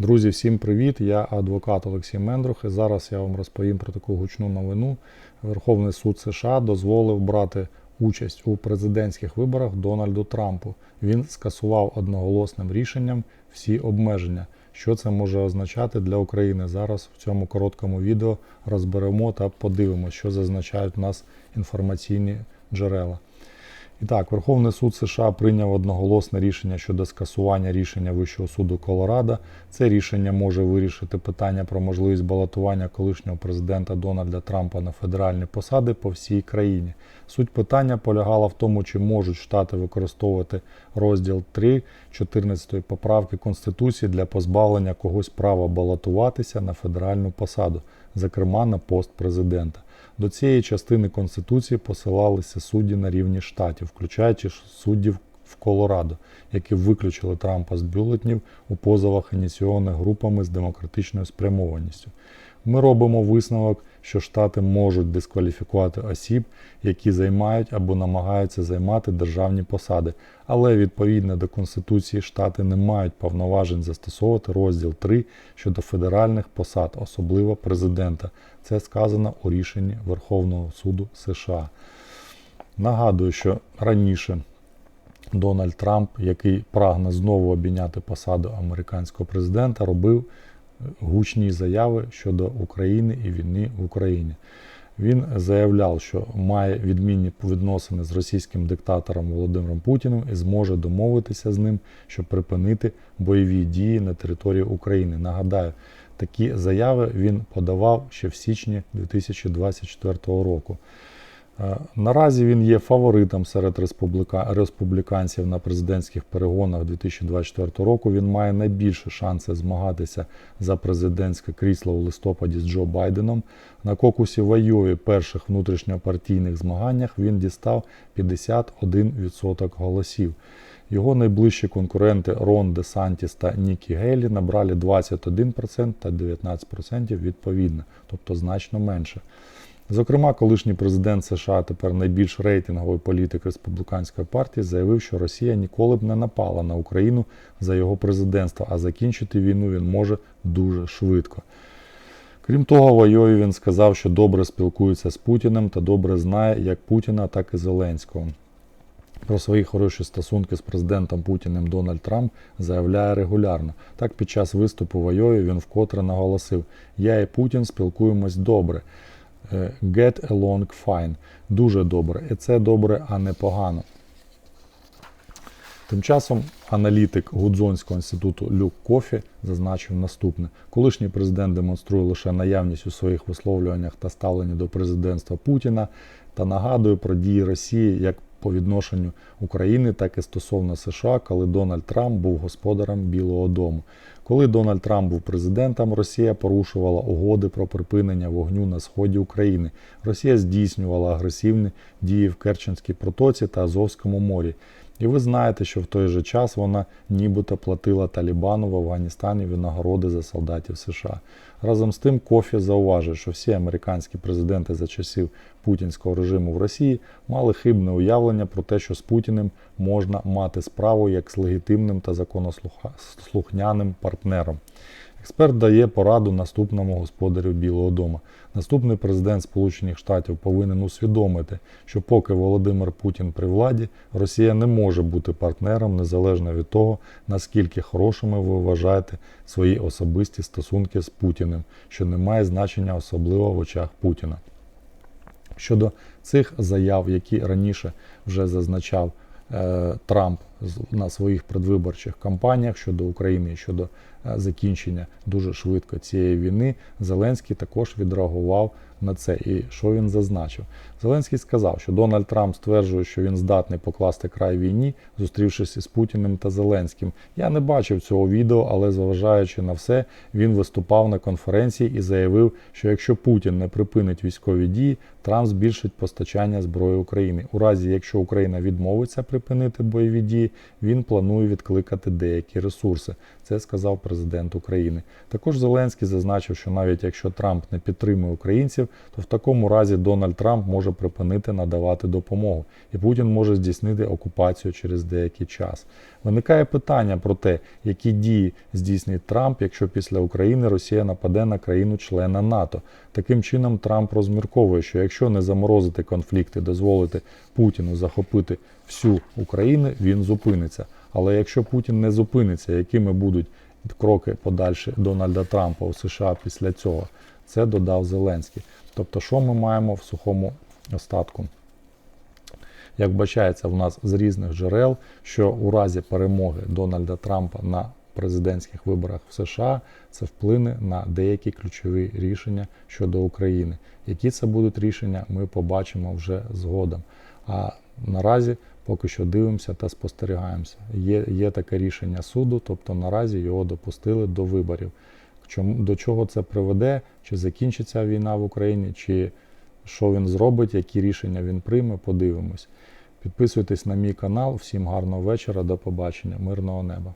Друзі, всім привіт! Я адвокат Олексій Мендрух і зараз я вам розповім про таку гучну новину. Верховний суд США дозволив брати участь у президентських виборах Дональду Трампу. Він скасував одноголосним рішенням всі обмеження. Що це може означати для України? Зараз в цьому короткому відео розберемо та подивимося, що зазначають у нас інформаційні джерела. І так, Верховний суд США прийняв одноголосне рішення щодо скасування рішення Вищого суду Колорадо. Це рішення може вирішити питання про можливість балотування колишнього президента Дональда Трампа на федеральні посади по всій країні. Суть питання полягала в тому, чи можуть штати використовувати розділ 3 14 поправки Конституції для позбавлення когось права балотуватися на федеральну посаду, зокрема на пост президента. До цієї частини Конституції посилалися судді на рівні штатів, включаючи суддів в Колорадо, які виключили Трампа з бюлетнів у позовах ініційованих групами з демократичною спрямованістю. Ми робимо висновок, що штати можуть дискваліфікувати осіб, які займають або намагаються займати державні посади, але відповідно до Конституції штати не мають повноважень застосовувати розділ 3 щодо федеральних посад, особливо президента. Це сказано у рішенні Верховного суду США. Нагадую, що раніше Дональд Трамп, який прагне знову обійняти посаду американського президента, робив гучні заяви щодо України і війни в Україні. Він заявляв, що має відмінні відносини з російським диктатором Володимиром Путіним і зможе домовитися з ним, щоб припинити бойові дії на території України. Нагадаю, такі заяви він подавав ще в січні 2024 року. Е, Наразі він є фаворитом серед республіка... республіканців на президентських перегонах 2024 року. Він має найбільше шанси змагатися за президентське крісло у листопаді з Джо Байденом. На кокусі в Айові перших внутрішньопартійних змаганнях він дістав 51% голосів. Його найближчі конкуренти Рон Де Сантіс та Нікі Гейлі набрали 21% та 19% відповідно, тобто значно менше. Зокрема, колишній президент США, тепер найбільш рейтинговий політик республіканської партії, заявив, що Росія ніколи б не напала на Україну за його президентства, а закінчити війну він може дуже швидко. Крім того, в Айові він сказав, що добре спілкується з Путіним та добре знає як Путіна, так і Зеленського. Про свої хороші стосунки з президентом Путіним Дональд Трамп заявляє регулярно. Так, під час виступу в Айові він вкотре наголосив: Я і Путін спілкуємось добре. Е, Get along fine. Дуже добре. І це добре, а не погано. Тим часом аналітик Гудзонського інституту Люк Кофі зазначив наступне: колишній президент демонструє лише наявність у своїх висловлюваннях та ставленні до президентства Путіна та нагадує про дії Росії як по відношенню України, так і стосовно США, коли Дональд Трамп був господарем Білого Дому. Коли Дональд Трамп був президентом, Росія порушувала угоди про припинення вогню на сході України. Росія здійснювала агресивні дії в Керченській протоці та Азовському морі. І ви знаєте, що в той же час вона нібито платила Талібану в Афганістані винагороди за солдатів США. Разом з тим, Кофі зауважив, що всі американські президенти за часів путінського режиму в Росії мали хибне уявлення про те, що з Путіним можна мати справу як з легітимним та законослухняним партнером. Експерт дає пораду наступному господарю Білого Дому. Наступний президент Сполучених Штатів повинен усвідомити, що поки Володимир Путін при владі, Росія не може бути партнером незалежно від того, наскільки хорошими ви вважаєте свої особисті стосунки з Путіним, що не має значення особливо в очах Путіна. Щодо цих заяв, які раніше вже зазначав е, Трамп на своїх предвиборчих кампаніях щодо України, щодо е, закінчення дуже швидко цієї війни, Зеленський також відреагував на це. І що він зазначив? Зеленський сказав, що Дональд Трамп стверджує, що він здатний покласти край війні, зустрівшись із Путіним та Зеленським. Я не бачив цього відео, але зважаючи на все, він виступав на конференції і заявив, що якщо Путін не припинить військові дії, Трамп збільшить постачання зброї України. У разі, якщо Україна відмовиться припинити бойові дії, він планує відкликати деякі ресурси. Це сказав президент України. Також Зеленський зазначив, що навіть якщо Трамп не підтримує українців, то в такому разі Дональд Трамп може припинити надавати допомогу, і Путін може здійснити окупацію через деякий час. Виникає питання про те, які дії здійснить Трамп, якщо після України Росія нападе на країну-члена НАТО. Таким чином, Трамп розмірковує, що якщо не заморозити конфлікт і дозволити Путіну захопити всю Україну, він зупиниться. Але якщо Путін не зупиниться, якими будуть кроки подальші Дональда Трампа у США після цього? Це додав Зеленський. Тобто, що ми маємо в сухому остатку? Як бачається в нас з різних джерел, що у разі перемоги Дональда Трампа на президентських виборах в США це вплине на деякі ключові рішення щодо України. Які це будуть рішення, ми побачимо вже згодом. А наразі поки що дивимося та спостерігаємося. Є, є таке рішення суду, тобто наразі його допустили до виборів. Чому до чого це приведе? Чи закінчиться війна в Україні, чи що він зробить, які рішення він прийме, подивимось. Підписуйтесь на мій канал. Всім гарного вечора, до побачення, мирного неба.